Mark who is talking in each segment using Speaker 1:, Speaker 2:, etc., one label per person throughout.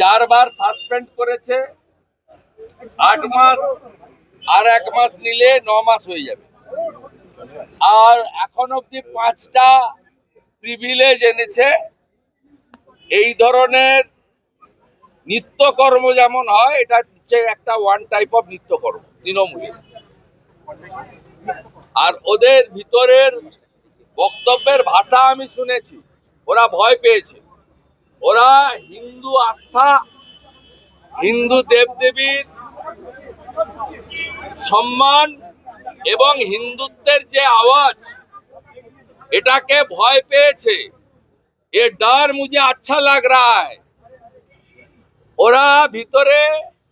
Speaker 1: চারবার সাসপেন্ড করেছে, আট মাস আর এক মাস নিলে ন মাস হয়ে যাবে। আর এখন অব্দি পাঁচটা প্রিভিলেজ এনেছে। এই ধরনের নিত্যকর্ম যেমন হয়, এটা হচ্ছে একটা ওয়ান টাইপ অফ নিত্যকর্ম, তৃণমূলী। আর ওদের ভিতরের বক্তব্যের ভাষা আমি শুনেছি, ওরা ভয় পেয়েছে। ওরা হিন্দু আস্থা, হিন্দু দেবদেবীর সম্মান এবং হিন্দুত্বের যে আওয়াজ, এটাকে ভয় পেয়েছে। এ ডর মুঝে আচ্ছা লাগ রা ওরা ভিতরে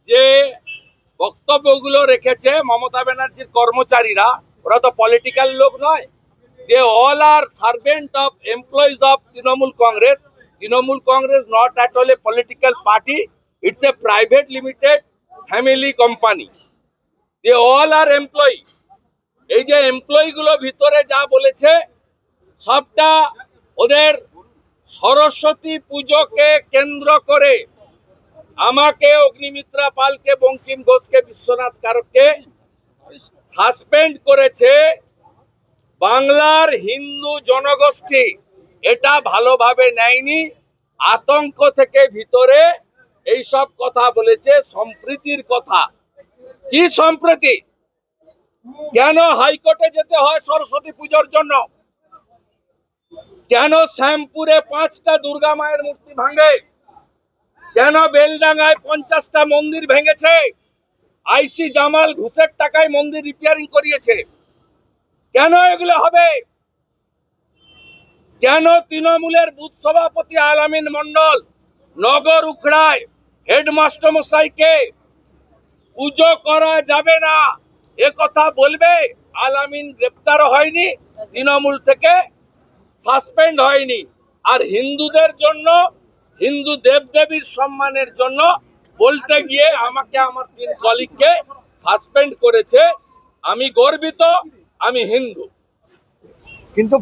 Speaker 1: যে বক্তব্যগুলো রেখেছে মমতা ব্যানার্জির কর্মচারীরা, ওরা তো পলিটিক্যাল লোক নয় they all are servant of employees of Trinamool Congress. Trinamool Congress not at all a political party it's a private limited family company they all are employee এই যে এমপ্লয়ি গুলো ভিতরে যা বলেছে, সবটা ওদের সরস্বতী পুজোকে কেন্দ্র করে আমাকে, অগ্নিমিত্রা পালকে, বঙ্কিম ঘোষকে, বিশ্বনাথ কারককে সাসপেন্ড করেছে বাংলার হিন্দু জনগোষ্ঠী। এটা ভালোভাবে নেয়নি। আতঙ্ক থেকে ভিতরে এই সব কথা বলেছে, সম্প্রীতির কথা। কি সম্প্রীতি? কেন হাইকোর্টে যেতে হয় সরস্বতী পুজোর জন্য? কেন শ্যামপুরে পাঁচটা দুর্গা মায়ের মূর্তি ভাঙে? কেন বেলডাঙ্গায় পঞ্চাশটা মন্দির ভেঙেছে? আইসি জামাল ঘুষের টাকায় মন্দির রিপেয়ারিং করিয়েছে। কেন এগুলো হবে? কেন তৃণমূলের বুথ সভাপতি আলামিন মন্ডল নগর উখড়ায় হেডমাস্টার মশাইকে পুজো করা যাবে না? এ কথা বলবে? আলামিন গ্রেপ্তার হয়নি, তৃণমূল থেকে সাসপেন্ড হয়নি। আর হিন্দুদের জন্য, হিন্দু দেবদেবীর সম্মানের জন্য বলতে গিয়ে আমাকে আমার তিন কলিগকে সাসপেন্ড করেছে। আমি গর্বিত, আমি হিন্দু।
Speaker 2: কিন্তু